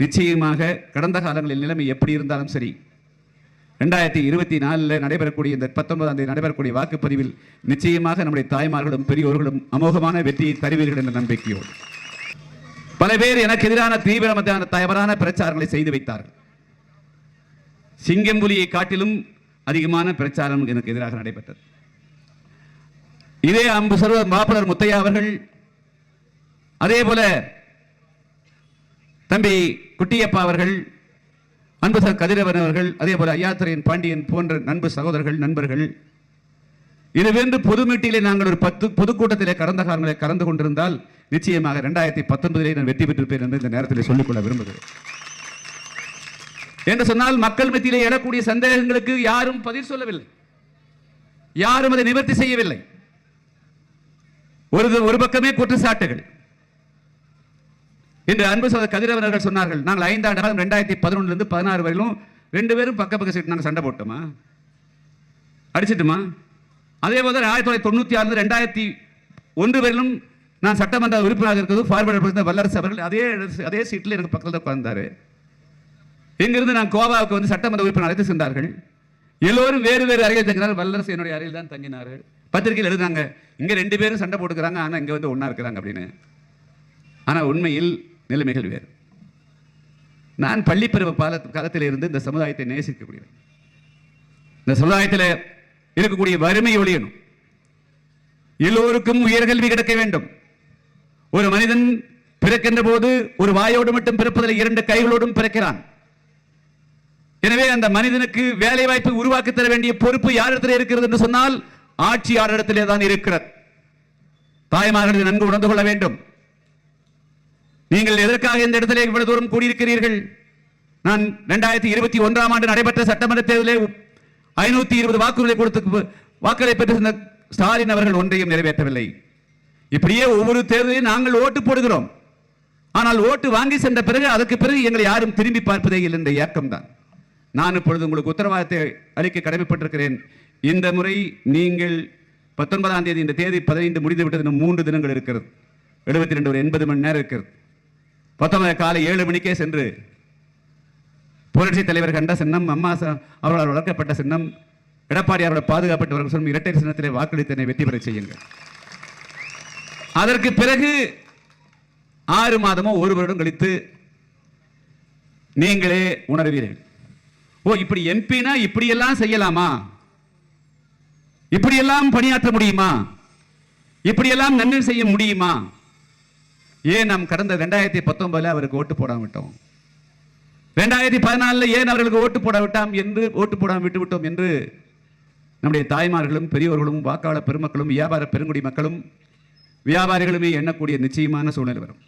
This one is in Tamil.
நிச்சயமாக கடந்த காலங்களில் நிலைமை எப்படி இருந்தாலும் சரி ரெண்டாயிரத்தி இருபத்தி நாலில் நடைபெறக்கூடிய இந்த பத்தொன்பதாம் தேதி நடைபெறக்கூடிய வாக்குப்பதிவில் நிச்சயமாக நம்முடைய தாய்மார்களும் பெரியோர்களும் அமோகமான வெற்றியை தருவீர்கள் என்ற நம்பிக்கையோடு. பல பேர் எனக்கு எதிரான தீவிரமான தவறான பிரச்சாரங்களை செய்து வைத்தார்கள். சிங்கம்புலியை காட்டிலும் அதிகமான பிரச்சாரம் எனக்கு எதிராக நடைபெற்றது. இதே அம்பு சர்வ மாப்பிளர் முத்தையா அவர்கள் அதே போல தம்பி குட்டியப்பா அவர்கள் அன்பு சார் கதிரவன் அவர்கள் அதே போல ஐயாத்திரையின் பாண்டியன் போன்ற நண்பு சகோதரர்கள் நண்பர்கள். இதுவென்று பொது மீட்டிலே நாங்கள் ஒரு பத்து பொதுக்கூட்டத்திலே கடந்த காலங்களை கலந்து கொண்டிருந்தால் நிச்சயமாக ரெண்டாயிரத்தி பத்தொன்பதிலே நான் வெற்றி பெற்றிருப்பேன் என்று இந்த நேரத்தில் சொல்லிக்கொள்ள விரும்புகிறேன். என்று சொன்னால் மக்கள் மத்தியிலே எழக்கூடிய சந்தேகங்களுக்கு யாரும் பதில் சொல்லவில்லை. யாரும் அதை நிவர்த்தி செய்யவில்லை. ஒரு ஒரு பக்கமே குற்றச்சாட்டுகள். என்று அன்பு சகோதரர் கதிரவர்கள் சொன்னார்கள். நாங்கள் ஐந்தாண்டு காலம் ரெண்டாயிரத்தி பதினொன்றுலேருந்து பதினாறு வரையிலும் ரெண்டு பேரும் பக்க பக்க சீட்டு நாங்கள் சண்டை போட்டோமா? அடிச்சிட்டுமா? அதே போல ஆயிரத்தி தொள்ளாயிரத்தி தொண்ணூற்றி ஆறு ரெண்டாயிரத்தி ஒன்று வரையிலும் நான் சட்டமன்ற உறுப்பினராக இருக்கிறது. ஃபார்வர்டு வல்லரசு அவர்கள் அதே அதே சீட்டில் எனக்கு பக்கத்தில் உட்கார்ந்தார். இங்கிருந்து நான் கோவாவுக்கு வந்து சட்டமன்ற உறுப்பினர் அழைத்து சென்றார்கள். எல்லோரும் வேறு வேறு அறையில் தங்கினார் வல்லரசு என்னுடைய அறையில் தான் தங்கினார்கள். பத்திரிகையில் எழுதுனாங்க இங்கே ரெண்டு பேரும் சண்டை போட்டுக்கிறாங்க ஆனால் இங்கே வந்து ஒன்றா இருக்கிறாங்க அப்படின்னு. ஆனால் உண்மையில் நிலைமைகள் வேறு. நான் பள்ளிப்பருவ பால காலத்தில் இருந்து இந்த சமுதாயத்தை நேசிக்கக்கூடியவன். இந்த சமுதாயத்தில் இருக்கக்கூடிய வறுமை ஒழியணும். எல்லோருக்கும் உயர்கல்வி கிடைக்க வேண்டும். ஒரு மனிதன் பிறக்கின்ற போது ஒரு வாயோடு மட்டும் பிறப்பதில் இரண்டு கைகளோடும் பிறக்கிறான். எனவே அந்த மனிதனுக்கு வேலை வாய்ப்பை உருவாக்கி தர வேண்டிய பொறுப்பு யாரிடத்தில் இருக்கிறது என்று சொன்னால் ஆட்சியாளரிடத்திலே தான் இருக்கிறது. தாய்மார்கள் நன்கு உணர்ந்து கொள்ள வேண்டும். நீங்கள் எதற்காக இந்த இடத்திலே இவ்வளவு தூரம் கூடியிருக்கிறீர்கள்? நான் இரண்டாயிரத்தி இருபத்தி ஒன்றாம் ஆண்டு நடைபெற்ற சட்டமன்ற தேர்தலில் ஐநூத்தி இருபது வாக்குறுதி கொடுத்து வாக்களை பெற்று ஸ்டாலின் அவர்கள் ஒன்றையும் நிறைவேற்றவில்லை. இப்படியே ஒவ்வொரு தேர்தலையும் நாங்கள் ஓட்டு போடுகிறோம். ஆனால் ஓட்டு வாங்கி சென்ற பிறகு அதற்கு பிறகு எங்களை யாரும் திரும்பி பார்ப்பதே இல்லை என்ற இயக்கம் தான் நான் இப்பொழுது உங்களுக்கு உத்தரவாதத்தை அளிக்க கடமைப்பட்டிருக்கிறேன். இந்த முறை நீங்கள் பத்தொன்பதாம் தேதி இந்த தேதி பதினைந்து முடிந்து விட்டது. மூன்று தினங்கள் இருக்கிறது. எழுபத்தி ரெண்டு ஒரு எண்பது மணி நேரம் இருக்கிறது. பத்தொன்பது காலை ஏழு மணிக்கே சென்று புரட்சி தலைவர் கண்ட சின்னம் அம்மா அவர்களால் வளர்க்கப்பட்ட சின்னம் எடப்பாடி அவரோட பாதுகாப்பட்டவர்கள் சொல்லும் இரட்டை சின்னத்திலே வாக்களித்தனை வெற்றி பெற செய்யுங்கள். அதற்கு பிறகு ஆறு மாதமோ ஒரு வருடம் கழித்து நீங்களே உணர்வீர்கள். ஓ இப்படி எம்பினா இப்படியெல்லாம் செய்யலாமா? இப்படியெல்லாம் பணியாற்ற முடியுமா? இப்படியெல்லாம் நன்மை செய்ய முடியுமா? ஏன் நாம் கடந்த ரெண்டாயிரத்தி பத்தொன்பதுல அவருக்கு ஓட்டு போடாவிட்டோம் ரெண்டாயிரத்தி பதினாலில் ஏன் அவர்களுக்கு ஓட்டு போடவிட்டாம் என்று ஓட்டு போடாமல் விட்டு விட்டோம் என்று நம்முடைய தாய்மார்களும் பெரியோர்களும் வாக்காளர் பெருமக்களும் வியாபார பெருங்குடி மக்களும் வியாபாரிகளுமே எண்ணக்கூடிய நிச்சயமான சூழ்நிலை வரும்.